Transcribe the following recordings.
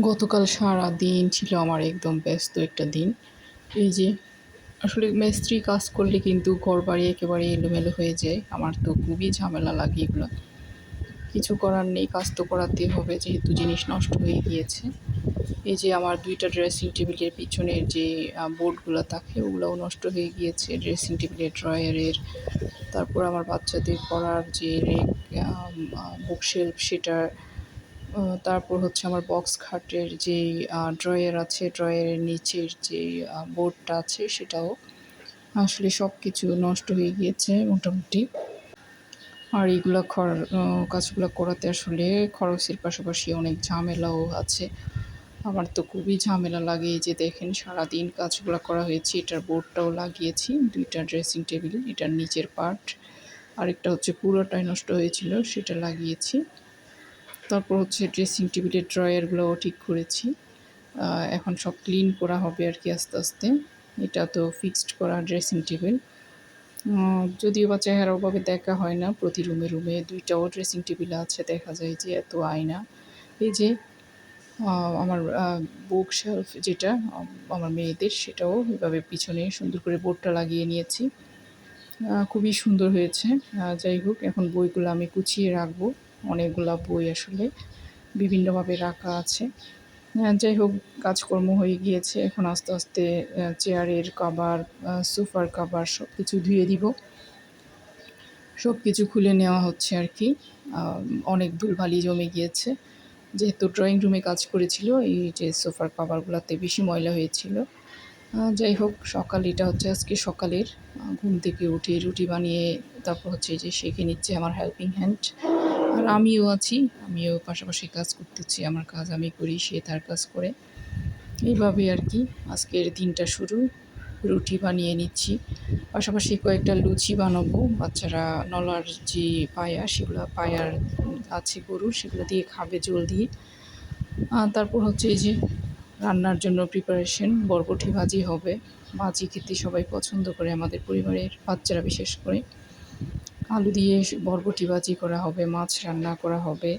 গতকাল সারা দিন ছিল আমার একদম ব্যস্ত একটা দিন। এই যে, আসলে মিস্ত্রি কাজ করলে কিন্তু ঘর বাড়ি একেবারে এলোমেলো হয়ে যায়। আমার তো খুবই ঝামেলা লাগে এগুলো। কিছু করার নেই, কাজ তো করাতেই হবে, যেহেতু জিনিস নষ্ট হয়ে গিয়েছে। এই যে আমার দুইটা ড্রেসিং টেবিলের পিছনের যে বোর্ডগুলো থাকে, ওগুলোও নষ্ট হয়ে গিয়েছে। ড্রেসিং টেবিলের ড্রয়ারের তারপর আমার বাচ্চাদের পড়ার যে বুকশেলফ সেটার তারপর হচ্ছে আমার বক্স খাটের যে ড্রয়ার আছে ড্রয়ারের নিচের যে বোর্ডটা আছে সেটাও আসলে সব কিছু নষ্ট হয়ে গিয়েছে মোটামুটি। আর এইগুলো খর কাজগুলো করাতে আসলে খরচের পাশাপাশি অনেক ঝামেলাও আছে। আমার তো খুবই ঝামেলা লাগে যে দেখেন সারাদিন কাজগুলো করা হয়েছে, এটার বোর্ডটাও লাগিয়েছি, দুইটা ড্রেসিং টেবিল এটার নিচের পার্ট আরেকটা হচ্ছে পুরোটাই নষ্ট হয়েছিল, সেটা লাগিয়েছি। তারপর হচ্ছে ড্রেসিং টেবিলের ড্রয়ারগুলোও ঠিক করেছি। এখন সব ক্লিন করা হবে আর কি আস্তে আস্তে। এটা তো ফিক্সড করা ড্রেসিং টেবিল যদিও বা চেহারা ওভাবে দেখা হয় না, প্রতি রুমে রুমে দুইটাও ড্রেসিং টেবিল আছে, দেখা যায় যে এত আয়না। এই যে আমার বুক শেলফ যেটা আমার মেয়েদের, সেটাও এভাবে পিছনে সুন্দর করে বোর্ডটা লাগিয়ে নিয়েছি। খুবই সুন্দর হয়েছে। যাই হোক, এখন বইগুলো আমি কুচিয়ে রাখব। অনেকগুলা বই আসলে বিভিন্নভাবে রাখা আছে। যাই হোক, কাজকর্ম হয়ে গিয়েছে। এখন আস্তে আস্তে চেয়ারের কাভার সোফার কাভার সব কিছু ধুয়ে দিব। সব কিছু খুলে নেওয়া হচ্ছে আর কি। অনেক ধুলবালি জমে গিয়েছে। যেহেতু ড্রয়িং রুমে কাজ করেছিল, এই যে সোফার কাভারগুলোতে বেশি ময়লা হয়েছিল। যাই হোক, সকাল, এটা হচ্ছে আজকে সকালের। ঘুম থেকে উঠে রুটি বানিয়ে, তারপর হচ্ছে যে শেখে নিচ্ছে আমার হেল্পিং হ্যান্ড আর আমিও আছি, আমিও পাশাপাশি কাজ করতেছি, আমার কাজ আমি করি, সে তার কাজ করে। এইভাবে আর কি আজকের দিনটা শুরু। রুটি বানিয়ে নিচ্ছি, পাশাপাশি কয়েকটা লুচি বানাবো। বাচ্চারা নলার যে পায়া, সেগুলো পায়ার আছে গরু সেগুলো দিয়ে খাবে জল দিয়ে। তারপর হচ্ছে এই যে রান্নার জন্য প্রিপারেশন বরবটি ভাজি হবে। ভাজি খেতে সবাই পছন্দ করে আমাদের পরিবারের বাচ্চারা বিশেষ করে। আলু দিয়ে বরবটি ভাজি করা হবে, মাছ রান্না করা হবে।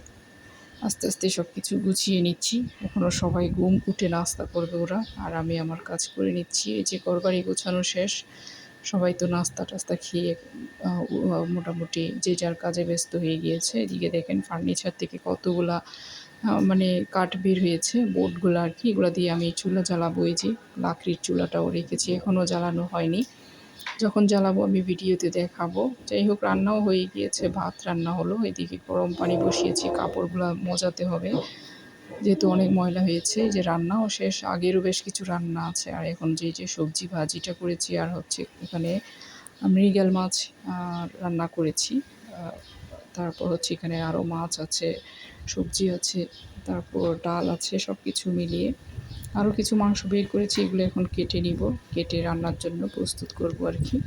আস্তে আস্তে সব কিছু গুছিয়ে নিচ্ছি। এখনও সবাই ঘুম উঠে নাস্তা করবে ওরা, আর আমি আমার কাজ করে নিচ্ছি। এই যে ঘরবাড়ি গোছানো শেষ, সবাই তো নাস্তা টাস্তা খেয়ে মোটামুটি যে যার কাজে ব্যস্ত হয়ে গিয়েছে। এদিকে দেখেন ফার্নিচার থেকে কতগুলা মানে কাঠ বের হয়েছে, বোর্ডগুলো আর কি। এগুলো দিয়ে আমি চুলা জ্বালাবো। এই যে লাকড়ির চুলাটাও রেখেছি এখনও জ্বালানো হয়নি। যখন জ্বালাবো আমি ভিডিওতে দেখাবো। যাই হোক রান্নাও হয়ে গিয়েছে। ভাত রান্না হলো। এদিকে গরম পানি বসিয়েছি, কাপড়গুলো মজাতে হবে। যেহেতু অনেক ময়লা হয়েছে যে রান্নাও শেষ। আগেরও বেশ কিছু রান্না আছে। আর এখন যে যে সবজি ভাজিটা করেছি, আর হচ্ছে এখানে মৃগেল মাছ রান্না করেছি। তারপর হচ্ছে এখানে আরও মাছ আছে, সবজি আছে, তারপর ডাল আছে সব কিছু মিলিয়ে। আরও কিছু মাংস বের করেছি, এগুলো এখন কেটে নিব। কেটে রান্নার জন্য প্রস্তুত করব আর কি।